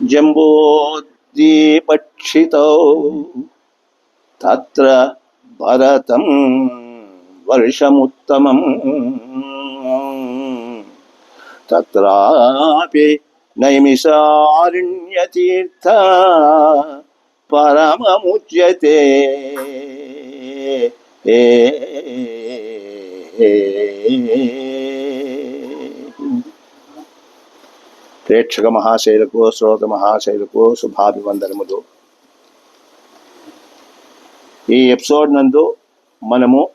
జంబోద్దీపక్షితో తత్ర భరతం వర్షముత్తమం తత్రాపి నైమిషారణ్యతీర్థ పరమముచ్యతే ఏ ప్రేక్షక మహాశైలకు శ్రోత మహాశైలకు శుభాభివందనములు. ఈ ఎపిసోడ్ నందు మనము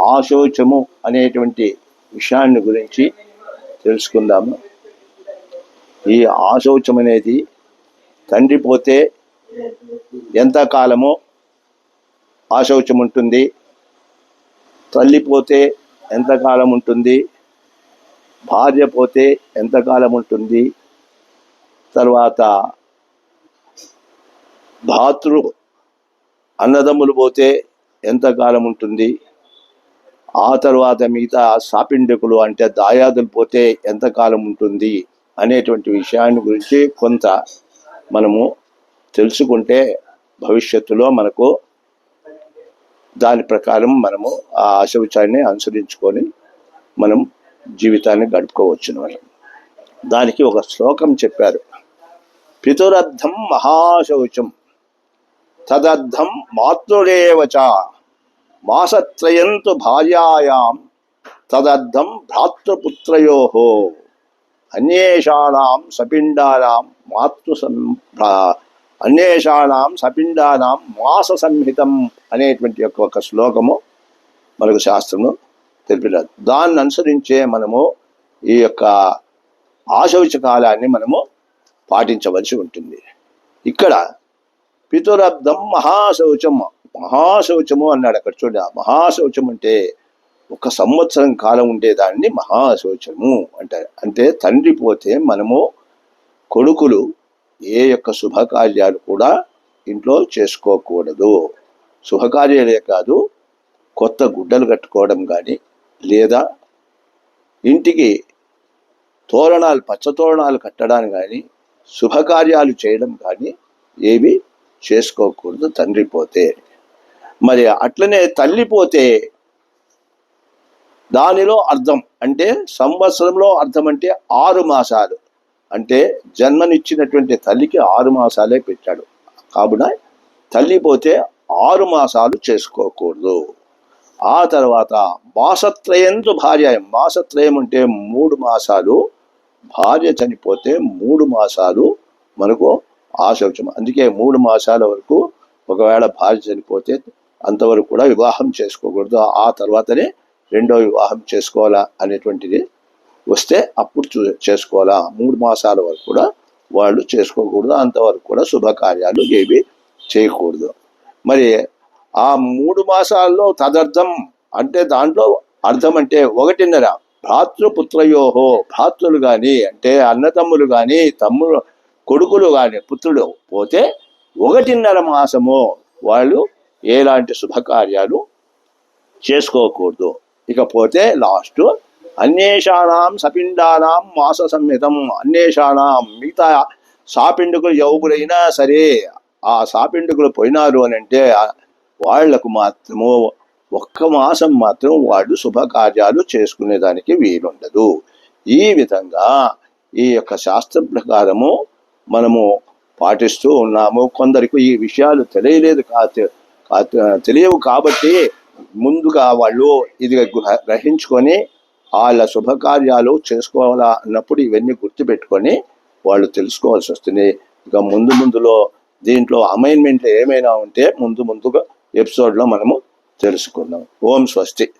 ఆశోచము అనేటువంటి విషయాన్ని గురించి తెలుసుకుందాము. ఈ ఆశోచం అనేది తండ్రి పోతే ఎంత కాలము ఉంటుంది? తల్లి పోతే ఎంతకాలం ఉంటుంది? భార్య పోతే ఎంతకాలం ఉంటుంది? తర్వాత భాతృ అన్నదమ్ములు పోతే ఎంతకాలం ఉంటుంది? ఆ తర్వాత మిగతా సాపిండకులు అంటే దాయాదులు పోతే ఎంతకాలం ఉంటుంది? అనేటువంటి విషయాన్ని గురించి కొంత మనము తెలుసుకుంటే భవిష్యత్తులో మనకు దాని ప్రకారం మనము ఆ అశౌచాన్ని అనుసరించుకొని మనం జీవితాన్ని గడుపుకోవచ్చును అని. దానికి ఒక శ్లోకం చెప్పారు. పితురర్థం మహాశౌచం. తదర్థం మాతృరేవచ మాసత్రయంతు భార్యాయాం. తదర్థం భ్రాతృపుత్రయో. అన్యేషాణం సపిండానాం మాతృ అన్యేషాణం సపిండానాం మాస సంహితం అనేటువంటి యొక్క ఒక శ్లోకము మనకు శాస్త్రము. తెలిపినారు దాన్ని అనుసరించే మనము ఈ యొక్క ఆశౌచ కాలాన్ని మనము పాటించవలసి ఉంటుంది. ఇక్కడ పితురబ్దం మహాశౌచం మహాశౌచము అన్నాడు అక్కడ చూడ మహాశౌచం అంటే ఒక సంవత్సరం కాలం ఉండేదాన్ని మహాశౌచము అంటారు అంటే తండ్రి పోతే మనము కొడుకులు ఏ యొక్క శుభకార్యాలు కూడా ఇంట్లో చేసుకోకూడదు. శుభకార్యాలే కాదు కొత్త గుడ్డలు కట్టుకోవడం కానీ లేదా ఇంటికి తోరణాలు పచ్చ తోరణాలు కట్టడం కానీ శుభకార్యాలు చేయడం కానీ ఏవి చేసుకోకూడదు తండ్రి పోతే. మరి అట్లనే తల్లి పోతే దానిలో అర్థం అంటే సంవత్సరంలో అర్థం అంటే ఆరు మాసాలు. అంటే జన్మనిచ్చినటువంటి తల్లికి ఆరు మాసాలే పెట్టాడు. కావున తల్లి పోతే ఆరు మాసాలు చేసుకోకూడదు. ఆ తర్వాత మాసత్రయంతో భార్య మాసత్రయం అంటే మూడు మాసాలు. భార్య చనిపోతే మూడు మాసాలు మనకు ఆశౌచం అందుకే మూడు మాసాల వరకు ఒకవేళ భార్య చనిపోతే అంతవరకు కూడా వివాహం చేసుకోకూడదు. ఆ తర్వాతనే రెండో వివాహం చేసుకోవాలా అనేటువంటిది వస్తే అప్పుడు చూ చేసుకోవాలా. మూడు మాసాల వరకు కూడా వాళ్ళు చేసుకోకూడదు. అంతవరకు కూడా శుభకార్యాలు ఏవి చేయకూడదు. మరి ఆ మూడు మాసాల్లో తదర్థం అంటే దాంట్లో అర్థం అంటే ఒకటిన్నర. భ్రాతృపుత్రయోహో భ్రాతృలు కానీ అంటే అన్నతమ్ములు కానీ తమ్ముడు కొడుకులు కానీ పుత్రుడు పోతే ఒకటిన్నర మాసము వాళ్ళు ఎలాంటి శుభకార్యాలు చేసుకోకూడదు. ఇకపోతే లాస్ట్ అన్యేషాణం సపిండానాం మాస సంహితం అన్యేషాణం మిగతా సాపిండుకులు ఎవరైనా సరే ఆ సాపిండుకులు పోయినారు అని అంటే వాళ్ళకు మాత్రము ఒక్క మాసం మాత్రం వాళ్ళు శుభకార్యాలు చేసుకునేదానికి వీలుండదు. ఈ విధంగా ఈ యొక్క శాస్త్ర ప్రకారము మనము పాటిస్తూ ఉన్నాము. కొందరికి ఈ విషయాలు తెలియలేదు కా తెలియవు కాబట్టి ముందుగా వాళ్ళు ఇది గ్రహించుకొని వాళ్ళ శుభకార్యాలు చేసుకోవాలా అన్నప్పుడు ఇవన్నీ గుర్తుపెట్టుకొని వాళ్ళు తెలుసుకోవాల్సి వస్తుంది. ఇక ముందు ముందులో దీంట్లో అమైన్మెంట్ ఏమైనా ఉంటే ముందు ముందుగా ఎపిసోడ్లో మనము తెలుసుకుందాం. ఓం స్వస్తి.